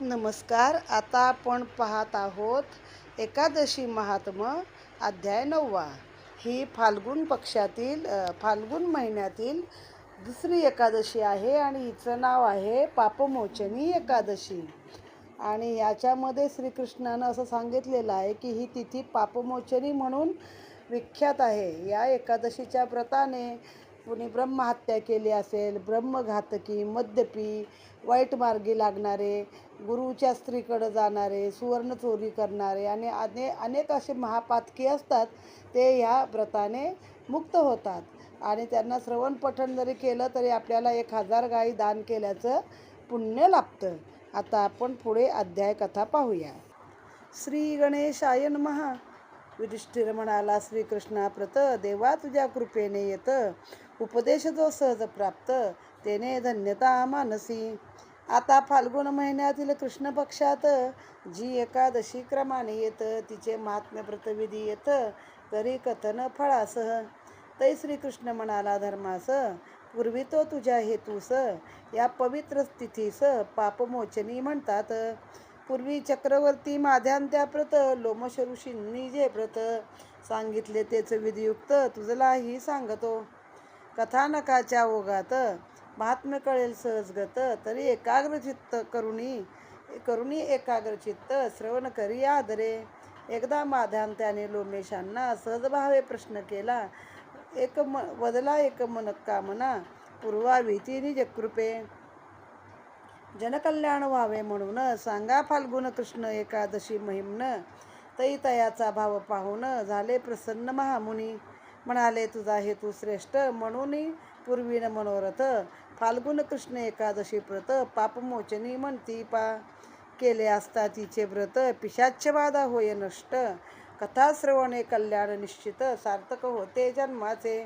नमस्कार. आता आपण पाहत आहोत एकादशी महात्म अध्याय नववा. ही फाल्गुन पक्षातील फाल्गुन महिन्यातील दुसरी एकादशी आहे आणि हिचं नाव आहे पापमोचनी एकादशी. आणि याच्यामध्ये श्रीकृष्णानं असं सांगितलेलं आहे की ही तिथी पापमोचनी म्हणून विख्यात आहे. या एकादशीच्या व्रताने कुणी ब्रह्महत्या केली असेल ब्रह्मघातकी मद्यपी वाईट मार्गी लागणारे गुरुच्या स्त्रीकडं जाणारे सुवर्ण चोरी करणारे आणि अने अनेक असे महापातकी असतात ते ह्या व्रताने मुक्त होतात. आणि त्यांना श्रवण पठण जरी केलं तरी आपल्याला एक हजार गाई दान केल्याचं पुण्य लाभतं. आता आपण पुढे अध्याय कथा पाहूया. श्री गणेशाय महा युधिष्ठिर म्हणाला श्रीकृष्णाप्रत देवा तुझ्या कृपेने येतं. उपदेश जो सहज प्राप्त तेने धन्यता मानसी. आता फाल्गुन महिन्यातील कृष्ण पक्षात जी एकादशी क्रमाने येतं तिचे महात्म्य प्रतविधी येतं तरी कथन फळासह तै श्रीकृष्ण म्हणाला धर्मास पूर्वी तो तुझ्या हेतूस या पवित्र तिथीस पापमोचनी म्हणतात. पूर्वी चक्रवर्ती माध्यान त्या प्रत लोमश ऋषींनी जे प्रत सांगितले तेच विधियुक्त तुझलाही सांगतो. कथानकाच्या ओघात महात्म्य कळेल सहजगत तरी एकाग्रचित्त करुणी करुणी एकाग्रचित्त श्रवण करी आदरे. एकदा माध्यान त्याने लोमेशांना सहजभावे प्रश्न केला एक म वदला एक मन कामना पूर्वावी तिने जकृपे जनकल्याण व्हावे म्हणून सांगा फाल्गुन कृष्ण एकादशी महिमन तई तयाचा भाव पाहून झाले प्रसन्न महामुनी. म्हणाले तुझा हेतू श्रेष्ठ म्हणून पूर्वीन मनोरथ फाल्गुन कृष्ण एकादशी व्रत पापमोचनी म्हणती पा. केले असता तिचे व्रत पिशाच्छवादा होय नष्ट. कथा श्रवणे कल्याण निश्चित सार्थक होते जन्माचे.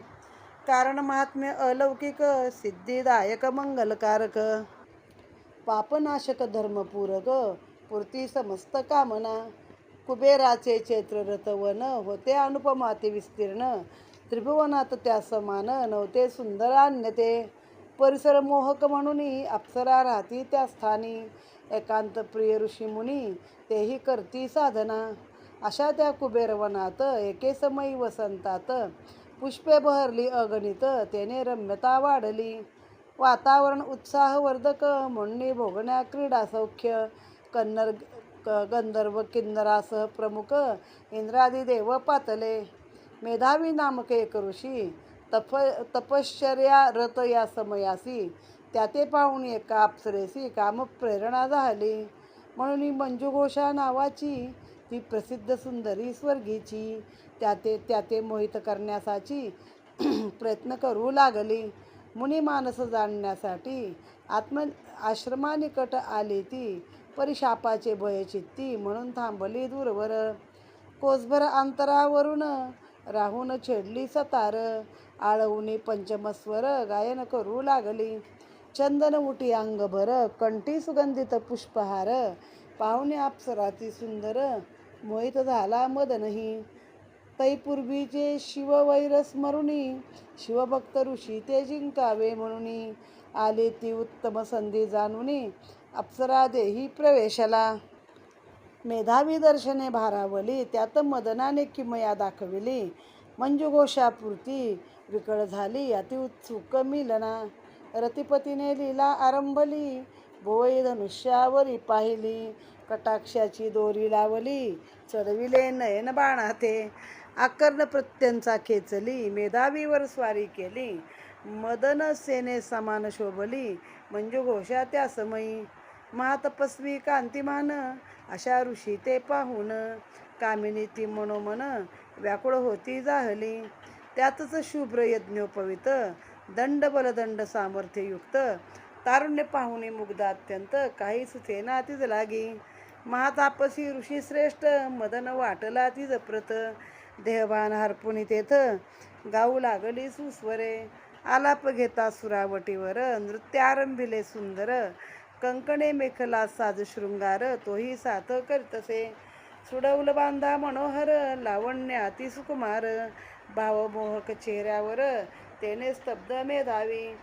कारण महात्म्य अलौकिक सिद्धिदायक मंगलकारक. पापनाशक धर्मपूरक पूर्ती समस्त कामना. कुबेराचे चैत्ररथवन होते अनुपमाते विस्तीर्ण. त्रिभुवनात त्या समान नव्हते सुंदर अन्यते. परिसर मोहक म्हणूनही अप्सरा राहती त्या स्थानी. एकांत प्रिय ऋषीमुनी तेही करती साधना. अशा त्या कुबेरवनात एके समयी वसंतात पुष्पे बहरली अगणित त्याने रम्यता वाढली. वातावरण उत्साहवर्धक म्हणणी भोगण्या क्रीडा सौख्य. कन्नर क- गंधर्व किन्नरासह प्रमुख इंद्रादी देव पातले. मेधावी नामके एक ऋषी तप तपश्चर्या रत या समयासी त्याते पाहून एका अप्सरेसी कामप्रेरणा झाली. म्हणून ही मंजुघोषा नावाची ती प्रसिद्ध सुंदरी स्वर्गीची त्याते त्याते मोहित करण्यासाठी प्रयत्न करू लागली. मुनी मानस जाणण्यासाठी आत्म आश्रमानिकट आली ती परिशापाचे भय चित्ती म्हणून थांबली दूरवर. कोसभर अंतरावरून राहून छेडली सतार. आळवणी पंचमस्वर गायन करू लागली. चंदन उटी अंगभर कंठी सुगंधित पुष्पहार. पाहुणे अप्सराती सुंदर मोहित झाला मदनही. तैपूर्वीचे शिववैरस्मरुणी शिवभक्त ऋषी ते जिंकावे म्हणून. आली ती उत्तम संधी जाणूनी अप्सरा देही प्रवेशला. मेधावी दर्शने भारावली त्यात मदनाने किमया दाखविली. मंजुघोषापुरती विकळ झाली अति उत्सुक मिलना. रतिपतीने लीला आरंभली भोई धनुष्यावरी पाहिली. कटाक्षाची दोरी लावली चढविले नयन बाणाते. आकर्ण प्रत्यंचा खेचली मेधावीवर स्वारी केली. मदन सेने समान शोभली मंजुघोषा त्या समयी. महातपस्वी कांतिमान अशा ऋषी ते पाहून कामिनी ती मनोमन व्याकुळ होती जाहली. त्यातच शुभ्र यज्ञोपवित दंड बलदंड सामर्थ्ययुक्त तारुण्य पाहुणे मुग्ध अत्यंत काही सुचेना तीच लागी. महातापसी ऋषी श्रेष्ठ मदन वाटला ती प्रत. देहभान हरपुणी तेथ गाऊ लागली सुस्वरे. आलाप घेता सुरावटीवर नृत्यारंभिले सुंदर. कंकणे मेखला साज शृंगार तोही साथ करतसे सुडवल बांधा मनोहर लावण्य अतिसुकुमार भावमोहक चेहऱ्यावर तेने स्तब्ध मेधावी.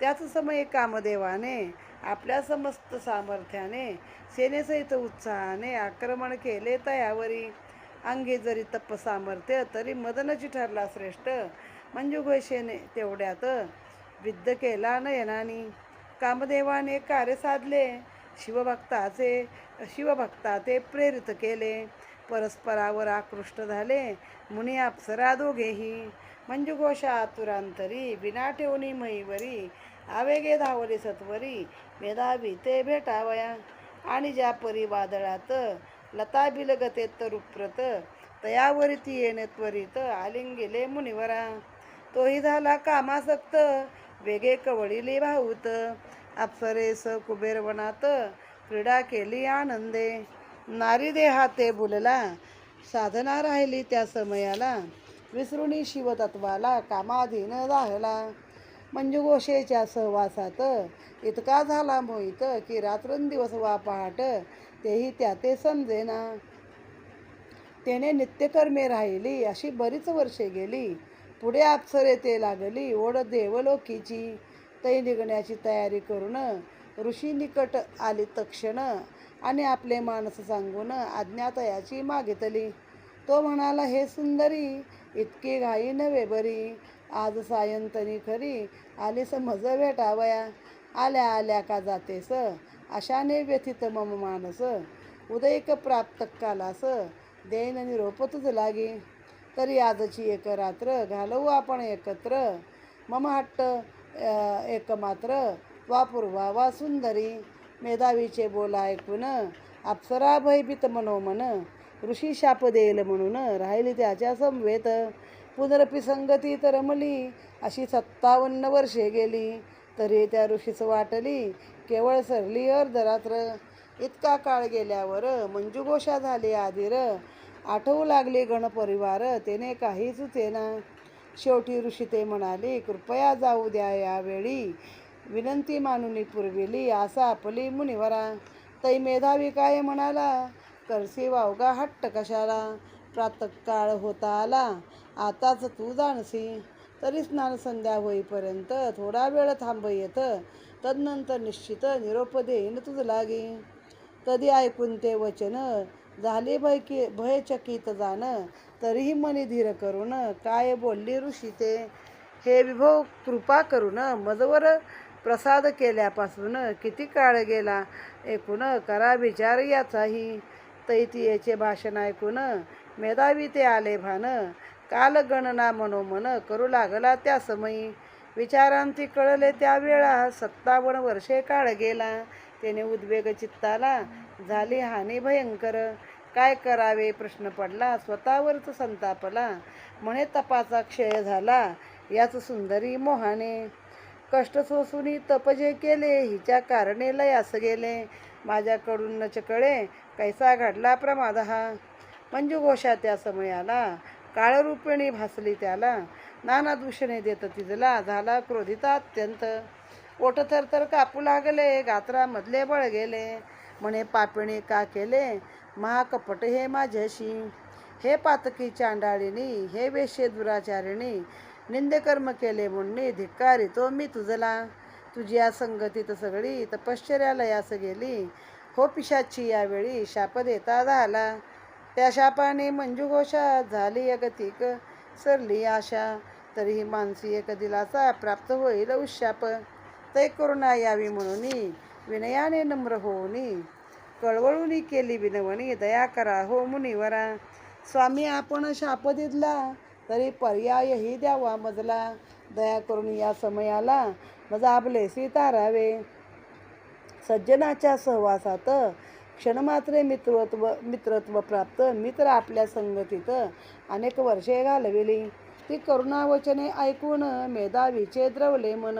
त्याच समय कामदेवाने आपल्या समस्त सामर्थ्याने सेनेसहित उत्साहाने आक्रमण केले तयावरी. अंगी जरी तप सामर्थ्य तरी मदनची ठरला श्रेष्ठ. मंजुघोषेने तेवढ्यात विद्ध केला नयनानी. कामदेवाने कार्य साधले शिवभक्ताचे शिवभक्ताचे प्रेरित केले. परस्परावर आकृष्ट झाले मुनी अप्सरा दोघेही. मंजुघोषा आतुरांतरी बिना ठेवणी मईवरी आवेगे धावले सत्वरी मेधावी ते भेटावया. आणि ज्या परी वादळात लता बिलगते तरुप्रत तयावरी ती येणे त्वरित आलिंगिले मुनिवरा. तोही झाला कामासक्त वेगे कवळीली भाऊत अप्सरेस कुबेरवनात क्रीडा केली आनंदे. नारी देहाते बुलला साधना राहिली त्या समयाला. विसरुणी शिवतत्वाला कामाधीन राहला. मंजुघोषेच्या सहवासात इतका झाला मोहित की रात्रंदिवस वा पहाट तेही त्या ते समजेना. तेने नित्यकर्मे राहिली अशी बरीच वर्षे गेली. पुढे अप्सरे ते लागली ओढ देवलोकीची. तै निघण्याची तयारी करून ऋषी निकट आली तक्षण आणि आपले माणसं सांगून अज्ञातयाची मागितली. तो म्हणाला हे सुंदरी इतकी घाई नव्हे बरी. आज सायंतनी खरी आली समज भेटावया. आल्या आल्या का जातेस? अशाने व्यथित मम मानस. उदयक प्राप्त कालास. देन निरोप तुझ लागे. तरी आजची एक रात्र घालवू आपण एकत्र. मम हट्ट एक मात्र वापूर्वा वा सुंदरी. मेधावीचे बोला ऐकून अप्सरा भयभीत मनोमन. ऋषी शाप देईल म्हणून राहिली त्याच्या समवेत पुनरपी तर रमली अशी सत्तावन्न वर्षे गेली. तरी त्या ऋषीच वाटली केवळ सरली अर्धरात्र. इतका काळ गेल्यावर मंजुघोषा झाली आधीर आठवू लागले गणपरिवार तेने काहीच सुचेना शेवटी ऋषी ते म्हणाले कृपया जाऊ द्या यावेळी. विनंती मानुनी पुरविली आसा आपली मुनिवरा. तै मेधावी काय म्हणाला करसी वावगा हट्ट कशाला? प्रातकाळ होता आला आताच तू जाणसी. तरी स्नान संध्या होईपर्यंत थोडा वेळ थांब येत तदनंतर निश्चित निरोप देईन तुझ लागे. तदी ऐकून ते वचन झाले भयकी भयचकित जाण तरीही मनी धीर करून काय बोलली ऋषी ते? हे विभो कृपा करून मजवर प्रसाद केल्यापासून किती काळ गेला? एकूण करा विचार याचाही. तैतियेचे भाषण ऐकून मेधावी ते आले भान. काल गणना मनोमन करू लागला त्या समयी. विचारांती कळले त्यावेळा सत्तावन्न वर्षे काळ गेला. त्याने उद्वेग चित्ताला झाली हानी भयंकर. काय करावे? प्रश्न पडला स्वतःवरच संतापला. म्हणे तपाचा क्षय झाला याच सुंदरी मोहाने. कष्ट सोसून तप जे केले हिच्या कारणे लयास गेले. माझ्याकडून न कळे कैसा घडला प्रमाद हा. मंजुघोषा त्या समयाला काळरूपिणी भासली त्याला. नाना दूषणे देत तिजला झाला क्रोधिता अत्यंत. ओठ थरथर कापू लागले गात्रामधले बळ गेले. म्हणे पापिणी का केले? महाकपट हे माझ्याशी. हे पातकी चांडाळीनी हे वेश्ये दुराचारिणी. निंदेकर्म केले म्हणणे धिक्कारी तो मी तुझला. तुझी या संगतीत सगळी तपश्चर्यालयास गेली. हो पिशाची यावेळी शाप देता झाला. त्या शापाने मंजुघोषा झाली अगतिक. सरली आशा तरीही मानसी एक दिलासा प्राप्त होईल उशाप. तय करुणा यावी म्हणून विनयाने नम्र होऊनी कळवळूनी केली विनवणी दया करा हो मुनिवरा स्वामी आपण शाप दिला तरी पर्यायही द्यावा मजला दया करून या समयाला मजा आपले सीतारावे सज्जनाच्या सहवासात क्षणमात्रे मित्रत्व मित्रत्व प्राप्त मित्र आपल्या संगतीत अनेक वर्षे घालविली ती करुणावचने ऐकून मेधावीचे द्रवले मन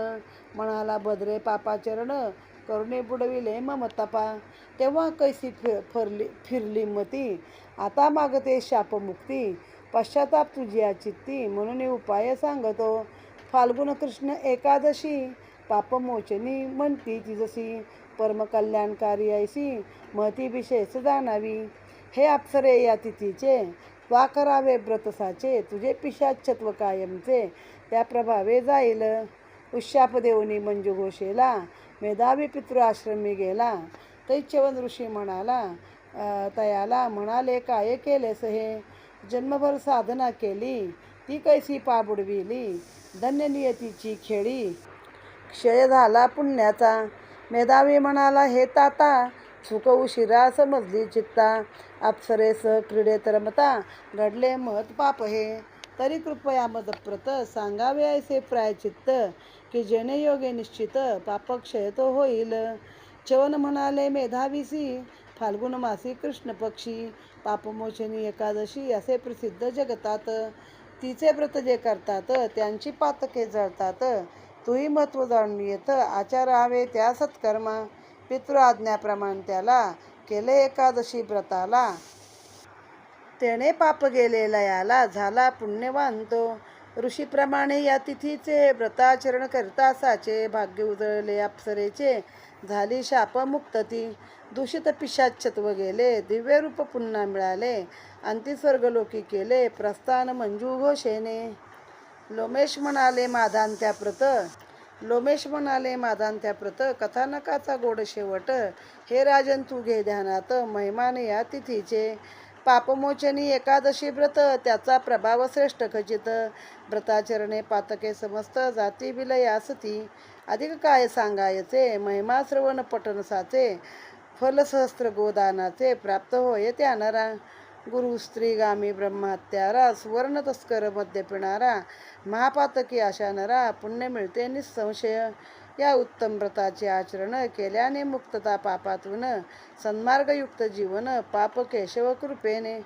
मनाला बदरे पापाचरण करुणे बुडविले ममतपा तेव्हा कैसी फिर फरली फिरली मती. आता मागते शापमुक्ती पश्चाताप तुझी या चित्ती म्हणून उपाय सांगतो. फाल्गुन कृष्ण एकादशी पापमोचनी म्हणती ती जशी परमकल्याणकारी ऐसी महती विशेष जाणावी. हे अप्सरे या तिथीचे वा करावे व्रतसाचे तुझे पिशाच्छत्व कायमचे त्या प्रभावे जाईल. उशाप देऊनी मंजू घोषेला मेधावी पितृ आश्रमी गेला. तैच्यवन ऋषी म्हणाला तयाला म्हणाले काय केलेस हे? जन्मभर साधना केली. ती कैसी पाबुडविली. धन्य नियतीची खेळी. क्षय झाला पुण्याचा. मेधावी म्हणाला हे ताता सुख उशिरा समजली चित्ता. अप्सरेस क्रीडेत रमता घडले मत पाप हे. तरी कृपया मदप्रत सांगावे ऐसे प्रायचित्त की जेणे योगे निश्चित पापक्षय तो होईल. चवन म्हणाले मेधावीसी फाल्गुन मासी कृष्ण पक्षी पापमोचनी एकादशी असे प्रसिद्ध जगतात. तिचे व्रत जे करतात त्यांची पातके जळतात. तूही महत्त्व जाणून येत आचारावे त्या सत्कर्मा. पितृ आज्ञाप्रमाणे त्याला केले एकादशी व्रताला. त्याने पाप गेलेला याला झाला पुण्यवान. तो ऋषीप्रमाणे या तिथीचे व्रताचरण करता साचे भाग्य उजळले अप्सरेचे झाली शापमुक्त ती दूषित पिशाच्छत्व गेले दिव्य रूप पुन्हा मिळाले अंतिस्वर्गलोकी केले प्रस्थान मंजू घोषेने. लोमेश म्हणाले माधान प्रत. लोमेश म्हणाले मादांत्या प्रत कथानकाचा गोड शेवट. हे राजन तू घे ध्यानात महिमाने या तिथीचे. पापमोचनी एकादशी व्रत त्याचा प्रभाव श्रेष्ठ खचित. व्रताचरणे पातके समस्त जाती विलयासती अधिक काय सांगायचे? महिमा श्रवण पठण साचे. फलसहस्त्र गोदानाचे प्राप्त होय त्या नरा गुरु स्त्रीगामी ब्रह्मात्यारा सुवर्ण तस्कर मध्य पिणारा. महापातकी अशा नरा पुण्य मिळते निसंशय. या उत्तम व्रताचे आचरण केल्याने मुक्तता पापातून सन्मार्गयुक्त जीवन पाप केशव कृपेने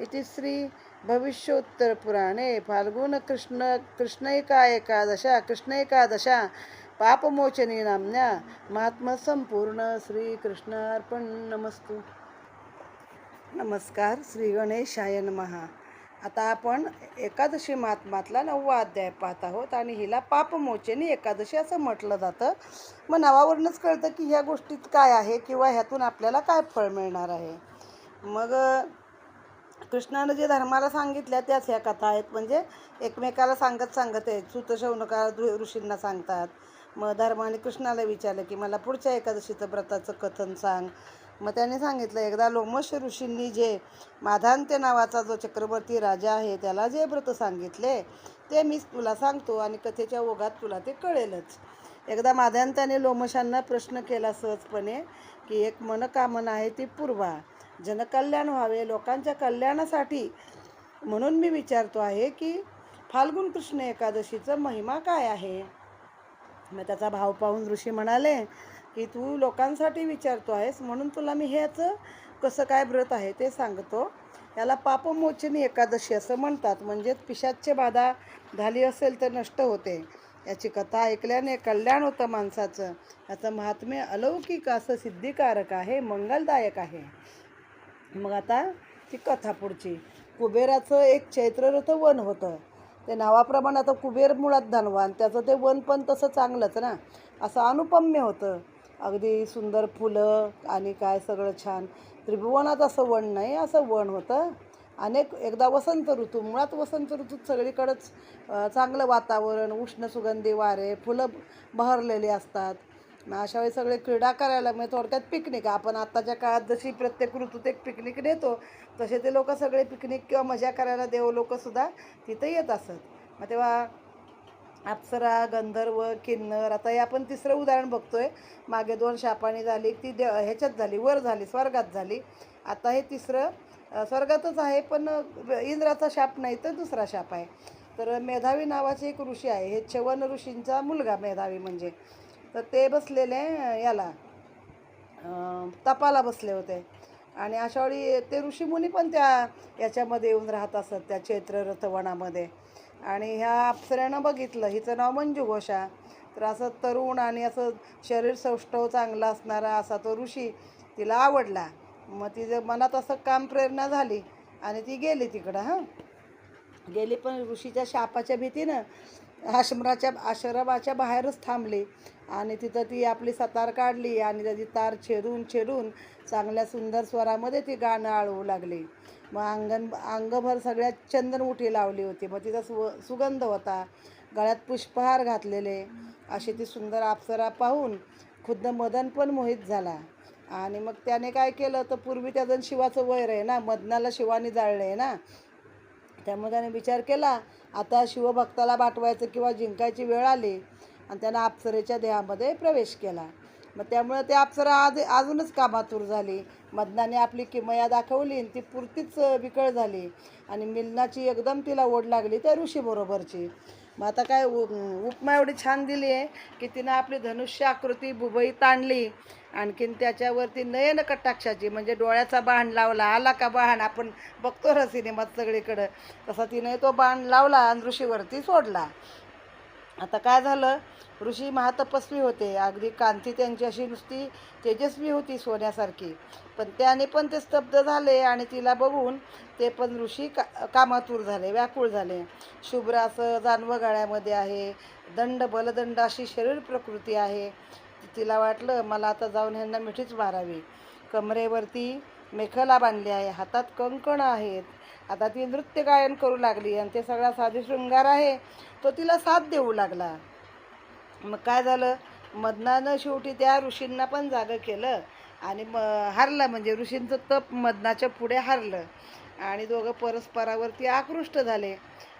इति श्री भविष्योत्तर पुराणे फाल्गुन कृष्ण कृष्णैका एकादशा कृष्ण एकादशा पापमोचनी नाम्न्या महात्मसंपूर्ण श्रीकृष्णार्पण श्रीकृष्ण अर्पण नमस्तू. नमस्कार श्री गणेशाय नमहा आता आपण एकादशी महात्मातला नववा अध्याय पाहत आहोत आणि हिला पापमोचनी एकादशी असं म्हटलं जातं. मग नावावरूनच कळतं की ह्या गोष्टीत काय आहे किंवा ह्यातून आपल्याला काय फळ मिळणार आहे. मग कृष्णानं जे धर्माला सांगितल्या त्याच ह्या कथा आहेत. म्हणजे एकमेकाला सांगत सांगत आहेत. सुतशौनका ऋषींना सांगतात. मग धर्माने कृष्णाला विचारलं की मला पुढच्या एकादशीचं व्रताचं कथन सांग. मग त्याने सांगितलं एकदा लोमश ऋषींनी जे माधांत्य नावाचा जो चक्रवर्ती राजा आहे त्याला जे व्रत सांगितले ते मीच तुला सांगतो आणि कथेच्या ओघात तुला ते कळेलच. एकदा माध्यांत्याने लोमशांना प्रश्न केला सहजपणे की एक मनकामना आहे ती पूर्वा जनकल्याण व्हावे लोकांच्या कल्याणासाठी. म्हणून मी विचारतो आहे की फाल्गुन कृष्ण एकादशीचं महिमा काय आहे? मग त्याचा भाव पाहून ऋषी म्हणाले की तू लोकांसाठी विचारतो आहेस म्हणून तुला मी ह्याचं कसं काय व्रत आहे ते सांगतो. याला पापमोचनी एकादशी असं म्हणतात. म्हणजेच पिशाच्य बाधा झाली असेल तर नष्ट होते. याची कथा ऐकल्याने कल्याण होतं माणसाचं. याचं महात्म्य अलौकिक असं सिद्धिकारक आहे मंगलदायक आहे. मग आता ती कथा पुढची. कुबेराचं एक चैत्ररथ वन होतं. ते नावाप्रमाणे आता कुबेर मुळात धनवान. त्याचं ते वन पण तसं चांगलंच ना. असं अनुपम्य होतं. अगदी सुंदर फुलं आणि काय सगळं छान. त्रिभुवनात असं वण नाही असं वण होतं. अनेक एकदा वसंत ऋतू मुळात वसंत ऋतूत सगळीकडंच चांगलं वातावरण उष्ण सुगंधी वारे फुलं बहरलेली असतात. मग अशा वेळी सगळे क्रीडा करायला म्हणजे थोडक्यात पिकनिक. आपण आत्ताच्या काळात जशी प्रत्येक ऋतूत एक पिकनिक नेतो तसे ते लोक सगळे पिकनिक किंवा मजा करायला देव लोकसुद्धा तिथं येत असत. मग तेव्हा अप्सरा गंधर्व किन्नर आता हे आपण तिसरं उदाहरण बघतोय. मागे दोन शापानी झाली ती दे ह्याच्यात झाली वर झाली स्वर्गात झाली. आता हे तिसरं स्वर्गातच आहे पण इंद्राचा शाप नाही तर दुसरा शाप आहे. तर मेधावी नावाचे एक ऋषी आहे. हे चवन ऋषींचा मुलगा मेधावी म्हणजे. तर ते बसलेले याला तपाला बसले होते. आणि अशा वेळी ते ऋषीमुनी पण त्या याच्यामध्ये येऊन राहत असत त्या चैत्र रथवनामध्ये. आणि ह्या अप्सऱ्यानं बघितलं हिचं नाव मंजू घोषा तर असं तरुण आणि असं शरीर सौष्ठव चांगला असणारा असा तो ऋषी तिला आवडला. मग तिचं मनात असं काम प्रेरणा झाली आणि ती गेली तिकडं हां. गेली पण ऋषीच्या शापाच्या भीतीनं आश्रमाच्या आश्रमाच्या बाहेरच थांबली. आणि तिथं ती आपली सतार काढली आणि त्याची तार छेरून छेरून चांगल्या सुंदर स्वरामध्ये ती गाणं आळवू लागली. मग अंगण अंगभर सगळ्यात चंदन उठी लावली होती. मग तिचा सु सुगंध होता. गळ्यात पुष्पहार घातलेले. अशी ती सुंदर अप्सरा पाहून खुद्द मदन पण मोहित झाला. आणि मग त्याने काय केलं? तर पूर्वी त्याजण शिवाचं वैर आहे ना? मदनाला शिवानी जाळलं आहे ना? त्यामुळे त्याने विचार केला आता शिवभक्ताला बाटवायचं किंवा जिंकायची वेळ आली आणि त्यानं अप्सरेच्या देहामध्ये प्रवेश केला. मग त्यामुळे ते अप्सरा आज अजूनच कामातूर झाली. मदनाने आपली किमया दाखवली आणि ती पुरतीच विकळ झाली. आणि मिलनाची एकदम तिला ओढ लागली त्या ऋषीबरोबरची मग आता काय उ- उपमा एवढी छान दिली आहे की तिनं आपली धनुष्य आकृती बुबई ताणली आणखीन त्याच्यावरती नयन कटाक्षाची म्हणजे डोळ्याचा बाण लावला आला का बाण आपण बघतो ना सिनेमात सगळीकडं. तसा तिने तो बाण लावला आणि ऋषीवरती सोडला. आता काय झालं? ऋषी महातपस्वी होते. अगदी कांती त्यांची अशी नुसती तेजस्वी होती सोन्यासारखी. पण त्याने पण ते स्तब्ध झाले आणि तिला बघून ते पण ऋषी का कामातूर झाले व्याकुळ झाले. शुभ्रासं जानवं गाळ्यामध्ये आहे. दंड बलदंड अशी शरीर प्रकृती आहे. तिला वाटलं मला आता जाऊन ह्यांना मिठीच मारावी. कमरेवरती मेखला बांधली आहे. हातात कंकण आहेत. आता ती नृत्य गायन करू लागली आणि ते सगळा साधे शृंगार आहे तो तिला साथ देऊ लागला. मग काय झालं? मदनानं शेवटी त्या ऋषींना पण जागं केलं आणि म हारला. म्हणजे ऋषींचं तप मदनाच्या पुढे हारलं आणि दोघं परस्परावरती आकृष्ट झाले.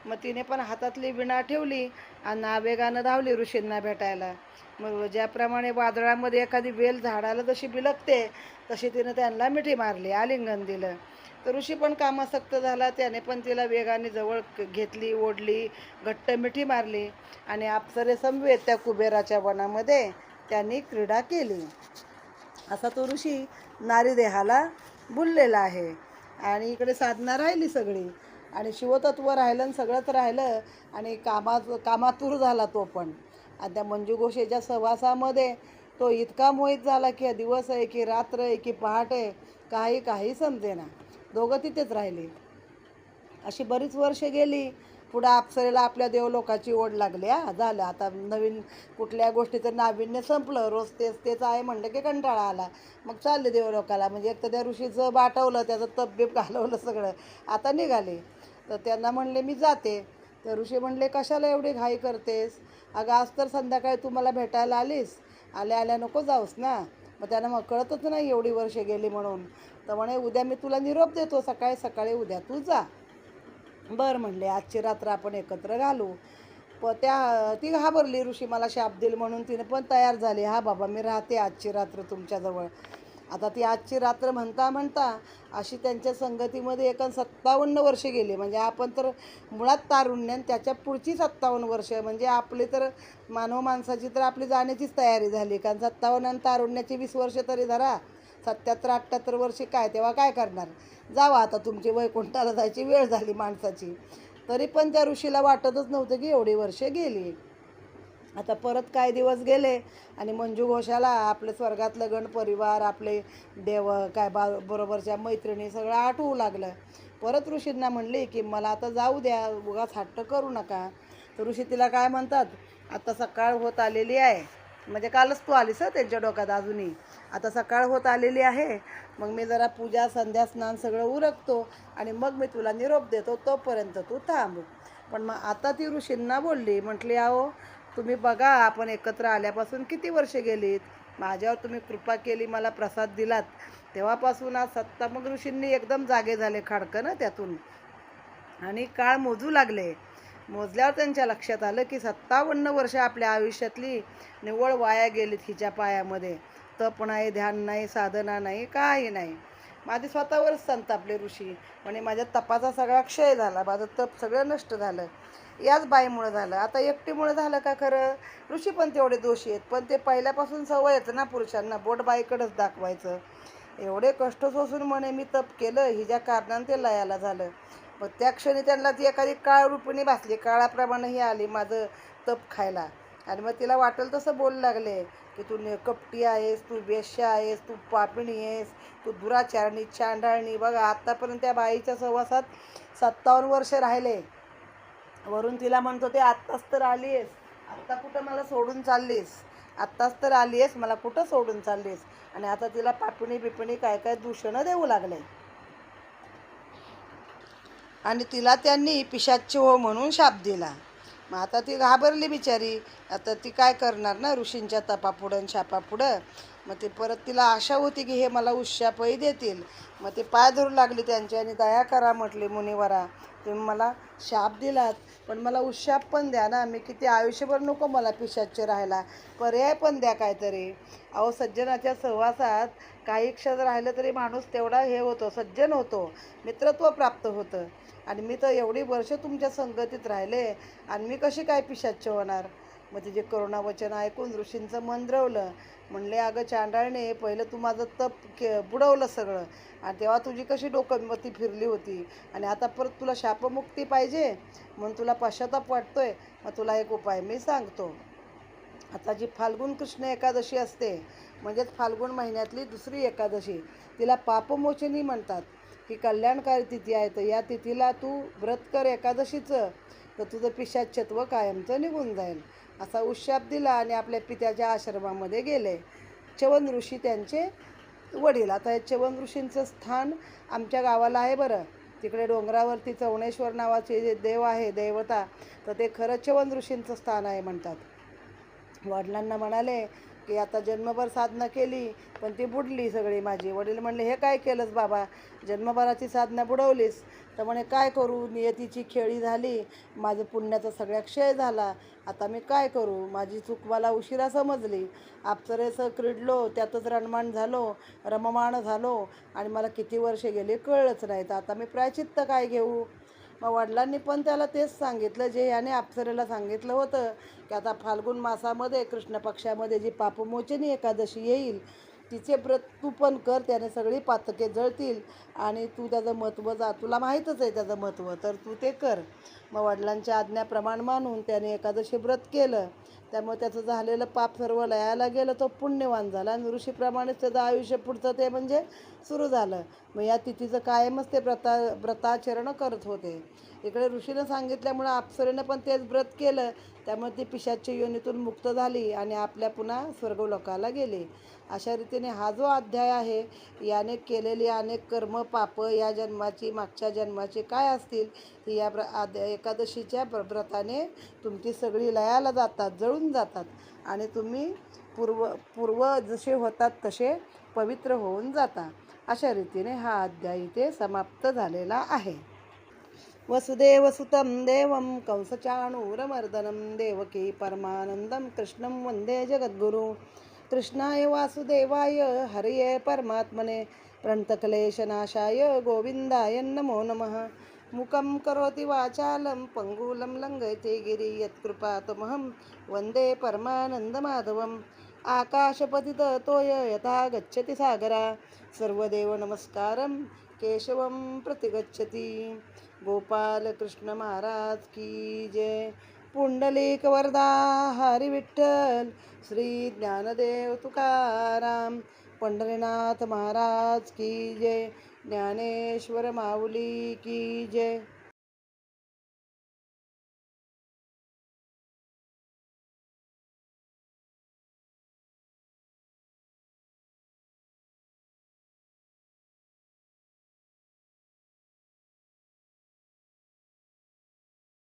मग तिने पण हातातली विणा ठेवली आणि आवेगानं धावली ऋषींना भेटायला. मग ज्याप्रमाणे वादळामध्ये एखादी वेल झाडाला जशी बिलकते तशी तिनं त्यांना मिठी मारली आलिंगन दिलं. तर ऋषी पण कामासक्त झाला. त्याने पण तिला वेगाने जवळ घेतली ओढली घट्ट मिठी मारली आणि आपसरे समवेत त्या कुबेराच्या वनामध्ये त्यांनी क्रीडा केली. असा तो ऋषी नारीदेहाला बुललेला आहे आणि इकडे साधना राहिली सगळी आणि शिवतत्व राहिलं आणि सगळंच राहिलं आणि कामा कामातूर झाला तो पण. आणि त्या मंजू घोषेच्या सहवासामध्ये तो इतका मोहित झाला की दिवस आहे की रात्र आहे की पहाट आहे काही काही समजेना. दोघं तिथेच राहिले. अशी बरीच वर्ष गेली. पुढं अप्सरेला आपल्या देवलोकाची ओढ लागली हा झालं. आता नवीन कुठल्या गोष्टीचं नाविन्य संपलं रोज तेच तेच आहे म्हणलं की कंटाळा आला. मग चालले देवलोकाला. म्हणजे एक तर त्या ऋषीचं बाटवलं त्याचं तब्येत घालवलं सगळं. आता निघाले. तर त्यांना म्हणले मी जाते. तर ऋषी म्हणले कशाला एवढी घाई करतेस? अगं आज तर संध्याकाळी तू मला भेटायला आलीस. आल्या आल्या नको जाऊस ना. मग त्यांना मग कळतच नाही एवढी वर्षे गेली म्हणून. तर म्हणे उद्या मी तुला निरोप देतो. सकाळी सकाळी उद्या तू जा. बरं म्हणले आजची रात्र आपण एकत्र घालू. प त्या ती घाबरली ऋषी मला शाप देईल म्हणून तिने पण तयार झाली. हा बाबा मी राहते आजची रात्र तुमच्याजवळ आता ती आजची रात्र म्हणता म्हणता अशी त्यांच्या संगतीमध्ये एकन सत्तावन्न वर्षे गेली. म्हणजे आपण तर मुळात तारुण्य त्याच्या पुढची सत्तावन्न वर्ष म्हणजे आपली तर मानव माणसाची तर आपली जाण्याचीच तयारी झाली. कारण सत्तावन्न आणि तारुण्याची वीस वर्ष तरी धरा. सत्याहत्तर अठ्ठ्याहत्तर वर्षी काय तेव्हा काय करणार? जावा आता तुमची वैकुंठाला जायची वेळ झाली माणसाची. तरी पण त्या ऋषीला वाटतच नव्हतं की एवढी वर्षे गेली. आता परत काय दिवस गेले आणि मंजू घोषाला आपले स्वर्गातलं गण परिवार आपले देव काय बा बरोबरच्या मैत्रिणी सगळं आठवू लागलं. परत ऋषींना म्हणली की मला आता जाऊ द्या उगाच हट्ट करू नका. तर ऋषी तिला काय म्हणतात? आता सकाळ होत आलेली आहे. म्हणजे कालच तू आलीस हं त्यांच्या डोक्यात अजूनही. आता सकाळ होत आलेली आहे. मग मी जरा पूजा संध्या स्नान सगळं उरकतो आणि मग मी तुला निरोप देतो तोपर्यंत तू थांब. पण मग आता ती ऋषींना बोलली म्हटली आहो तुम्ही बघा आपण एकत्र आल्यापासून किती वर्षे गेलीत? माझ्यावर तुम्ही कृपा केली मला प्रसाद दिलात. तेव्हापासून आज सत्ता मग ऋषींनी एकदम जागे झाले खाडकं ना त्यातून. आणि काळ मोजू लागले. मोजल्यावर त्यांच्या लक्षात आलं की सत्तावन्न वर्ष आपल्या आयुष्यातली निव्वळ वाया गेलीत हिच्या पायामध्ये. तप नाही ध्यान नाही साधना नाही काही नाही. माझे स्वतःवरच संतापले ऋषी. म्हणे माझ्या तपाचा सगळा क्षय झाला माझं तप सगळं नष्ट झालं. याच बाईमुळं झालं. आता एकटीमुळं झालं का खरं? ऋषी पण तेवढे दोषी आहेत पण ते पहिल्यापासून सवय ना पुरुषांना बोट बाईकडंच दाखवायचं. एवढे कष्ट सोसून म्हणे मी तप केलं हिच्या कारणानं ते लयाला झालं. मग त्या क्षणी त्यांना ती एखादी काळ रूपणी भासली. काळाप्रमाणे ही आली माझं तप खायला. आणि मग तिला वाटेल तसं बोलू लागले की तू कपटी आहेस तू वेश्या आहेस तू पापिणी आहेस तू दुराचारणी चांडाळणी. बघा आत्तापर्यंत त्या बाईच्या सहवासात सत्तावन्न वर्ष राहिले. वरून तिला म्हणतो ते आत्ताच तर आली आहेस आत्ता कुठं मला सोडून चाललीस? आत्ताच तर आली आहेस मला कुठं सोडून चाललीस? आणि आता तिला पापिणी बिपिणी काय काय दूषणं देऊ लागले. आणि तिला त्यांनी पिशाच्ची हो म्हणून शाप दिला. मग आता ती घाबरली बिचारी. आता ती काय करणार ना? ऋषींच्या तपापुढं आणि शापापुढं. मग ते परत तिला आशा होती की हे मला उशापही देतील. मग ते पाय धरू लागली त्यांची आणि दया करा म्हटली मुनिवरा. तुम्ही मला शाप दिलात पण मला उशाप पण द्या ना. मी किती आयुष्यभर नको मला पिशाचे राहायला. पर्याय पण द्या काहीतरी. अहो सज्जनाच्या सहवासात काही क्षण राहिलं तरी माणूस तेवढा हे होतो सज्जन होतो. मित्रत्व प्राप्त होतं. आणि मी तर एवढी वर्ष तुमच्या संगतीत राहिले. आणि मी कशी काय पिशाच्य होणार? मग तिचे करुणावचन ऐकून ऋषींचं मन द्रवलं. म्हणले अगं चांडाळणे पहिलं तू माझं तप के बुडवलं सगळं. आणि तेव्हा तुझी कशी डोकंमती फिरली होती. आणि आता परत तुला शापमुक्ती पाहिजे. म्हणून तुला पश्चाताप वाटतोय. मग तुला एक उपाय मी सांगतो. आता जी फाल्गुन कृष्ण एकादशी असते म्हणजेच फाल्गुन महिन्यातली दुसरी एकादशी तिला पापमोचनी म्हणतात. ही कल्याणकारी तिथी आहे तर या तिथीला तू व्रत कर एकादशीचं तर तुझं पिशाच्यत्व कायमचं निघून जाईल. असा उशाप दिला आणि आपल्या पित्याच्या आश्रमामध्ये गेले. चवन ऋषी त्यांचे वडील. आता हे चवन ऋषींचं स्थान आमच्या गावाला आहे बरं. तिकडे डोंगरावरती चवणेश्वर नावाचे जे देव आहे देवता तर ते खरं चवन ऋषींचं स्थान आहे म्हणतात. वडिलांना म्हणाले की आता जन्मभर साधना केली पण ती बुडली सगळी माझी. वडील म्हणले हे काय केलंस बाबा? जन्मभराची साधना बुडवलीस. तर म्हणे काय करू? नियतीची खेळी झाली. माझं पुण्याचा सगळ्या क्षय झाला. आता मी काय करू? माझी चूक मला उशिरा समजली. आपसरेसं क्रीडलो त्यातच रणमान झालो रममाण झालो आणि मला किती वर्षे गेली कळलंच नाही तर आता मी प्रायचित्त काय घेऊ? मग वडिलांनी पण त्याला तेच सांगितलं जे याने अप्सरेला सांगितलं होतं की आता फाल्गुन मासामध्ये कृष्ण पक्षामध्ये जी पापमोचनी एकादशी येईल तिचे व्रत तू पण कर त्याने सगळी पातके जळतील आणि तू त्याचं महत्त्व जा तुला माहीतच आहे त्याचं महत्त्व तर तू ते कर. मग वडिलांच्या आज्ञाप्रमाण मानून त्याने एकादशी व्रत केलं. त्यामुळे त्याचं झालेलं पाप सर्व लयाला गेलं तो पुण्यवान झाला. आणि ऋषीप्रमाणेच त्याचं आयुष्य पुढचं ते म्हणजे सुरू झालं. मग या तिथीचं कायमच ते व्रता व्रताचरण करत होते. तिकडे ऋषीनं सांगितल्यामुळं अप्सरेनं पण तेच व्रत केलं त्यामुळे ती पिशाच्या योनीतून मुक्त झाली आणि आपल्या पुन्हा स्वर्गलोकाला गेली. अशा रीतीने हा जो अध्याय आहे याने केलेली अनेक कर्म पाप या जन्माची मागच्या जन्माची काय असतील ती या प्र एकादशीच्या व्रताने तुमची सगळी लयाला जातात जळून जातात. आणि तुम्ही पूर्व पूर्व जसे होतात तसे पवित्र होऊन जाता. अशा रीतीने हा अध्याय इथे समाप्त झालेला आहे. वसुदेवसुतं देवं कंसचाणूरमर्दनं देवकी परमानन्दं कृष्णं वन्दे जगद्गुरु। कृष्णाय वासुदेवाय हरये परमात्मने प्रणतक्लेशनाशाय गोविन्दाय नमो नमः। मुखं करोति वाचालं पङ्गुलं लङ्घयति गिरि यत्कृपातमहं वन्दे परमानन्दमाधवम्। आकाशपतिततोय यथा गच्छति सागरा। सर्वदेव नमस्कारं केशवं प्रतिगच्छति। गोपाल कृष्ण महाराज की जय. पुंडलिक वरदा हरी विठ्ठल श्री ज्ञानदेव तुकाराम पंढरीनाथ महाराज की जय. ज्ञानेश्वर माऊली की जय.